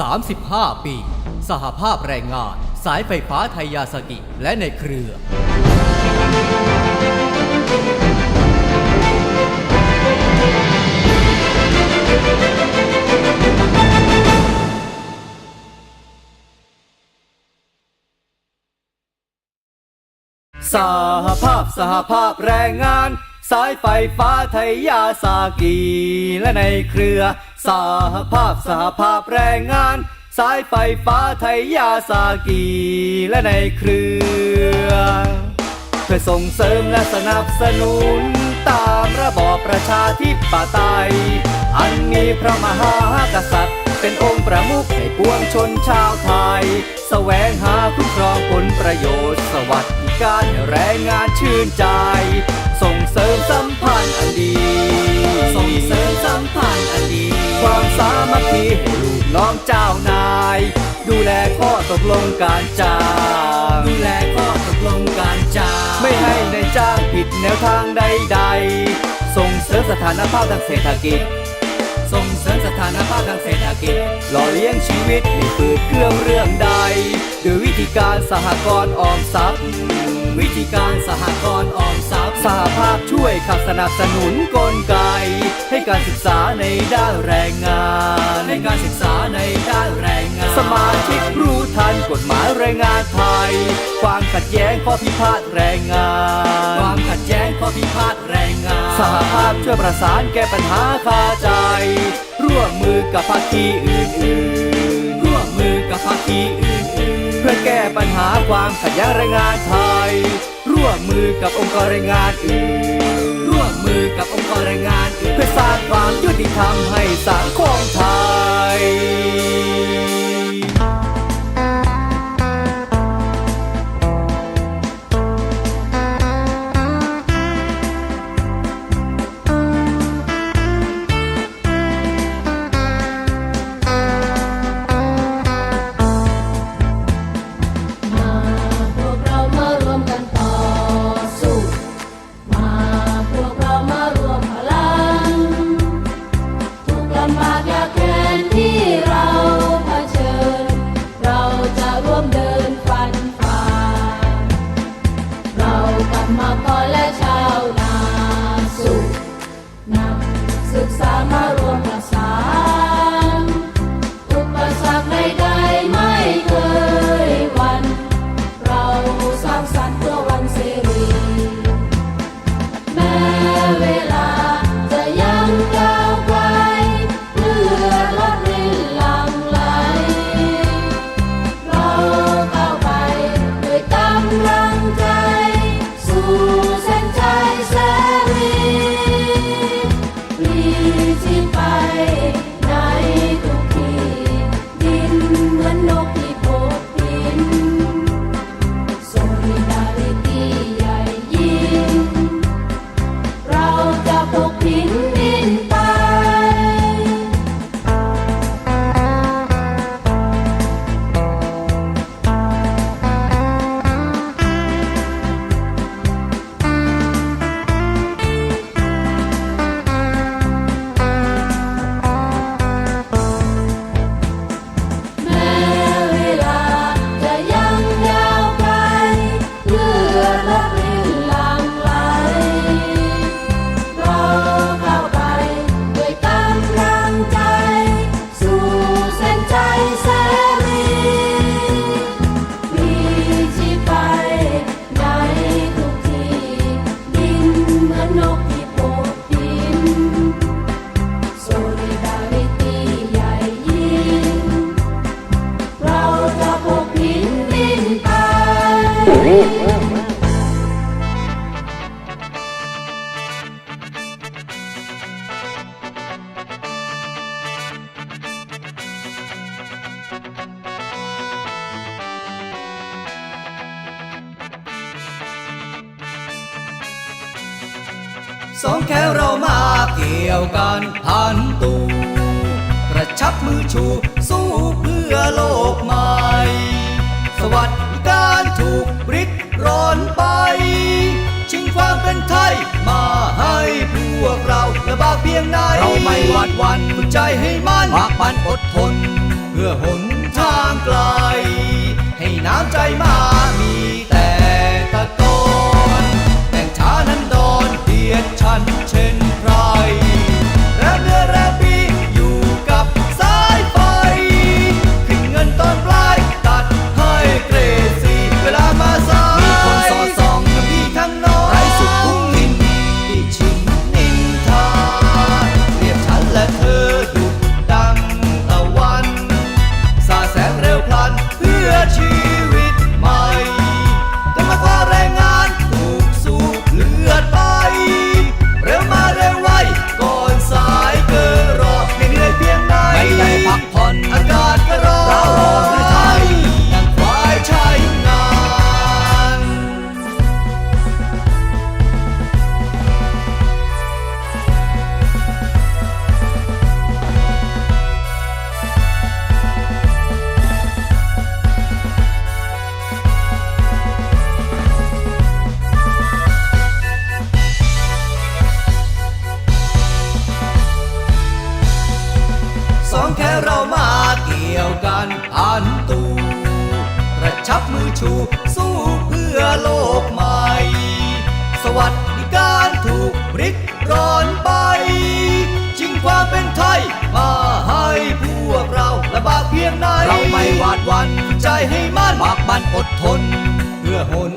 35 ปี สหภาพแรงงาน สายไฟฟ้าไทยยาสกิ และในเครือ สหภาพสหภาพแรงงาน สายไฟฟ้าไทยยาสากีและในเครือสหภาพสหภาพแรงงาน สายไฟฟ้าไทยยาสากีและในเครือเพื่อส่งเสริมและสนับสนุน ตามระบอบประชาธิปไตย อันมีพระมหากษัตริย์ เป็นองค์ประมุขให้ปวงชนชาวไทยแสวงหาคุ้มครองผลประโยชน์ สวัสดิการแรงงานชื่นใจ เสริมสัมพันธ์อันดี ส่งเสริมสัมพันธ์อันดี ความสามัคคีให้ลูกน้องเจ้านาย ดูแลข้อตกลงการจ้างดูแลข้อตกลงการจ้าง ไม่ให้ในายจ้างผิดแนวทางใดๆ ส่งเสริมสถานภาพทางเศรษฐกิจ ส่งเสริมสถานภาพทางเศรษฐกิจ หล่อเลี้ยงชีวิตไม่ฝืดเครื่องเรื่องใดด้วยวิธีการสหกรณ์ออมทรัพย์ วิธีการสหกรณ์ออมทรัพย์สหภาพช่วยขับสนับสนุนกลไก ให้การศึกษาในด้านแรงงาน ให้การศึกษาในด้านแรงงาน สมาชิกรู้ทันกฎหมายแรงงานไทย ความขัดแย้งข้อพิพาทแรงงาน ความขัดแย้งข้อพิพาทแรงงาน สหภาพช่วยประสานแก้ปัญหาคาใจ ร่วมมือกับภาคีอื่นๆ ความขัดแย้งแรงงานไทย ร่วมมือกับองค์กรแรงงานอื่น ร่วมมือกับองค์กรแรงงานอื่นเพื่อสร้างความยุติธรรมให้สังคมไทย สองแขวเรามาเกี่ยวกันพันตูกระชับมือชู สู้เพื่อโลกใหม่ สวัสดิการถูกริดร้อนไป ชิงความเป็นไทยมาให้พวกเราระบากเพียงไหนเราไม่หวาดวันฝึกใจให้มันภาคมันอดทน เพื่อหนทางไกล ให้น้ำใจมา กมือชู สู้เพื่อโลกใหม่ สวัสดิการถูกริดรอนไป จริงความเป็นไทย มาให้พวกเราลำบากเพียงไหน เราไม่หวาดหวั่นใจให้มั่นหากบันอดทน เพื่อหน